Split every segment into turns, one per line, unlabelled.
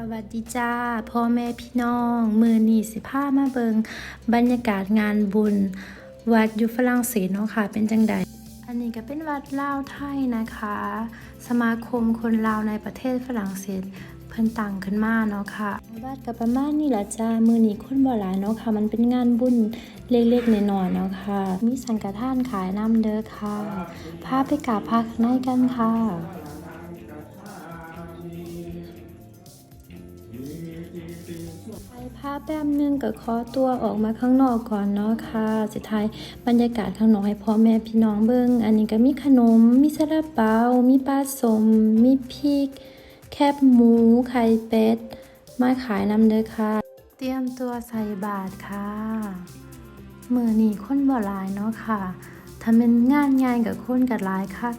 สวัสดีจ้าพ่อแม่พี่น้อง มือนีสิพามาเบิงบรรยากาศงานบุญ วัดอยู่ฝรั่งเศสเนาะค่ะ เป็นจังใดอันนี้ก็เป็นวัดลาวไทยนะคะ สมาคมคนลาวในประเทศฝรั่งเศสเพิ่นตั้งขึ้นมาเนาะค่ะวัดกับประมาณนี้แหละจ้ามือนี้คนบ่หลายเนาะค่ะ มันเป็นงานบุญเล็กๆในน้อยๆเนาะค่ะ มีสังฆทานขายน้ำเด้อค่ะพาไปกราบพระข้างในกันค่ะ ไปภาพแป๊บนึงก็ขอตัวออกมาข้างนอกก่อนเนาะค่ะ สุดท้ายบรรยากาศข้างนอกให้พ่อแม่พี่น้องเบิ่งอันนี้ก็มีขนม มีซาลาเปา มีปลาสม มีพริก แคบหมู ไข่เป็ด มาขายนำเด้อค่ะ เตรียมตัวใส่บาตรค่ะเมือนี้คนบ่หลายเนาะค่ะ ถ้าเป็นงานงานกับคนกับหลายคัก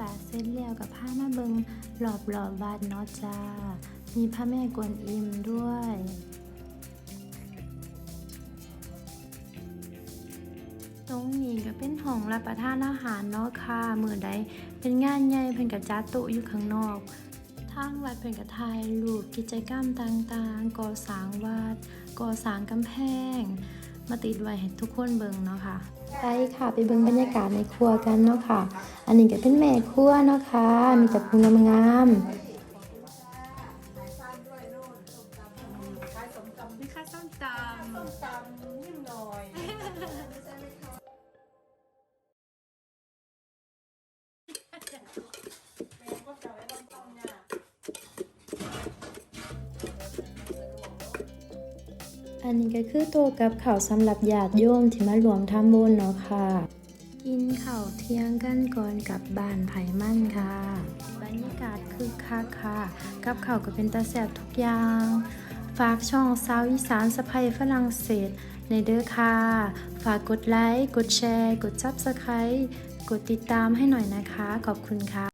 บาทเสร็จแล้วกับผ้ามาเบิงหลอบหลอบๆวัดเนาะจ้า มีพระแม่กวนอิมด้วยตรงนี้ก็เป็นห้องรับประทานอาหารเนาะค่ะมือใดเป็นงานใหญ่เพิ่นกับจัดโต๊ะอยู่ข้างนอก ทางวัดเพิ่นก็ถ่ายรูปกิจกรรมต่างๆ ก่อสร้างวัด ก่อสร้างกำแพง มาติดไว้ให้ทุกคนเบิ่งเนาะค่ะไปค่ะไปเบิ่งบรรยากาศในครัวกันเนาะค่ะ อันนี้ก็เป็นแม่ครัวเนาะค่ะ มีแต่ภูงามๆ
มีค่าส้มตำ
อั อันนี้ก็คือตัวกับข่าวสำหรับญาติโยมที่มารวมทำบุญเนาะค่ะ กินข้าวเที่ยงกันก่อนกับบ้านไผ่มั่นค่ะ บรรยากาศคือคักค่ะ กับข้าวก็เป็นตาแสบทุกอย่าง ฝากช่องสาวอีสานสะพายฝรั่งเศสในเด้อค่ะ ฝากกดไลค์ กดแชร์ กดซับสไครต์กดติดตามให้หน่อยนะคะ ขอบคุณค่ะ